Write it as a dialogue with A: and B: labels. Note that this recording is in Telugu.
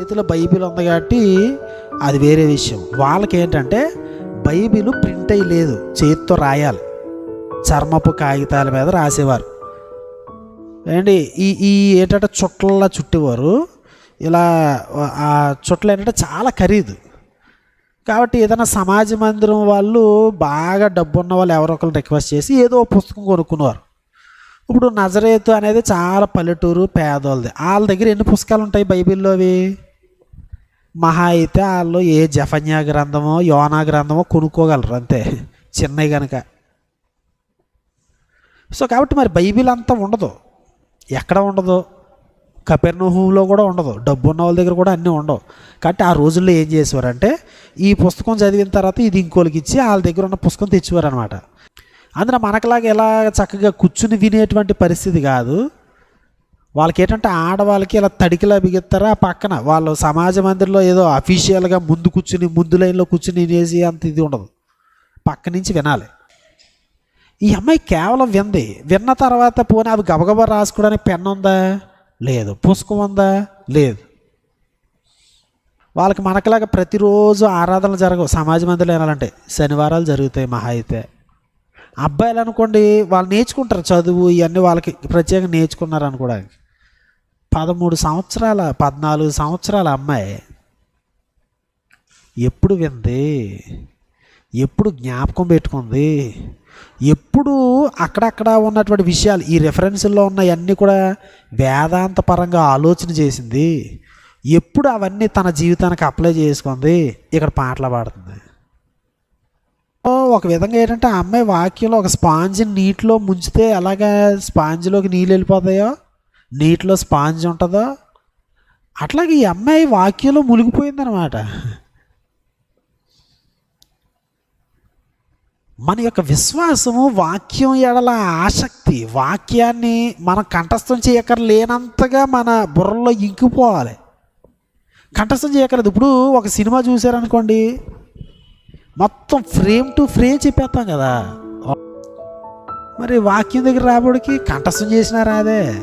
A: చేతిలో బైబిల్ ఉంది కాబట్టి అది వేరే విషయం. వాళ్ళకి ఏంటంటే బైబిల్ ప్రింట్ అయ్యి లేదు. చేతితో రాయాలి. చర్మపు కాగితాల మీద రాసేవారు. ఏంటి? ఈ ఈ ఏంటంటే చుట్టల్లా చుట్టేవారు. ఇలా ఆ చుట్టలు ఏంటంటే చాలా ఖరీదు. కాబట్టి ఏదైనా సమాజ మందిరం వాళ్ళు బాగా డబ్బు ఉన్న వాళ్ళు ఎవరో ఒకరు రిక్వెస్ట్ చేసి ఏదో ఒక పుస్తకం కొనుక్కునేవారు. ఇప్పుడు నజరేతు అనేది చాలా పల్లెటూరు పేదోళ్ళది. వాళ్ళ దగ్గర ఎన్ని పుస్తకాలు ఉంటాయి బైబిల్లో అవి? మహా అయితే వాళ్ళు ఏ జఫన్యా గ్రంథమో యోనా గ్రంథమో కొనుక్కోగలరు అంతే. చిన్నవి కనుక సో కాబట్టి మరి బైబిల్ అంతా ఉండదు. ఎక్కడ ఉండదు? కపెర్నహూలో కూడా ఉండదు. డబ్బు ఉన్న వాళ్ళ దగ్గర కూడా అన్నీ ఉండవు. కాబట్టి ఆ రోజుల్లో ఏం చేసేవారంటే ఈ పుస్తకం చదివిన తర్వాత ఇది ఇంకోళ్ళకి ఇచ్చి వాళ్ళ దగ్గర ఉన్న పుస్తకం తెచ్చేవారు అనమాట అందులో మనకులాగా ఎలా చక్కగా కూర్చుని వినేటువంటి పరిస్థితి కాదు. వాళ్ళకి ఏంటంటే ఆడవాళ్ళకి ఇలా తడికిలా బిగిస్తారా పక్కన వాళ్ళు సమాజ మందిరంలో ఏదో అఫీషియల్గా ముందు కూర్చుని ముందు లైన్లో కూర్చుని వినేసి అంత ఇది ఉండదు. పక్క నుంచి వినాలి. ఈ అమ్మాయి కేవలం వింది. విన్న తర్వాత పోనీ అవి గబగబా రాసుకోవడానికి పెన్ ఉందా? లేదు. పుస్తకం ఉందా? లేదు. వాళ్ళకి మనకులాగా ప్రతిరోజు ఆరాధనలు జరగవు. సమాజ మందిరం వినాలంటే. శనివారాలు జరుగుతాయి మహా అయితే. అబ్బాయిలు అనుకోండి వాళ్ళు నేర్చుకుంటారు చదువు ఇవన్నీ వాళ్ళకి ప్రత్యేకంగా నేర్చుకున్నారు అనుకోవడానికి పదమూడు సంవత్సరాల పద్నాలుగు సంవత్సరాల అమ్మాయి ఎప్పుడు వింది? ఎప్పుడు జ్ఞాపకం పెట్టుకుంది? ఎప్పుడు అక్కడక్కడ ఉన్నటువంటి విషయాలు ఈ రెఫరెన్స్లో ఉన్నవన్నీ కూడా వేదాంత పరంగా ఆలోచన చేసింది. ఎప్పుడు అవన్నీ తన జీవితానికి అప్లై చేసుకుంది? ఇక్కడ పాటలు పాడుతుంది. ఒక విధంగా ఏంటంటే ఆ అమ్మాయి వాక్యంలో ఒక స్పాంజ్ నీటిలో ముంచితే ఎలాగా స్పాంజ్లోకి నీళ్ళు వెళ్ళిపోతాయో? నీటిలో స్పాంజ్ ఉంటుందో? అట్లాగే ఈ అమ్మాయి వాక్యంలో మునిగిపోయిందనమాట మన యొక్క విశ్వాసము వాక్యం ఎడల ఆసక్తి. వాక్యాన్ని మనం కంఠస్థం చేయక్కర్ లేనంతగా మన బుర్రలో ఇంకిపోవాలి. కంఠస్థం చేయక్కర్లేదు. ఇప్పుడు ఒక సినిమా చూశారనుకోండి మొత్తం ఫ్రేమ్ టు ఫ్రేమ్ చెప్పేస్తాం కదా. మరి వాక్యం దగ్గర రాబడికి కంఠస్థం చేసినారా అదే?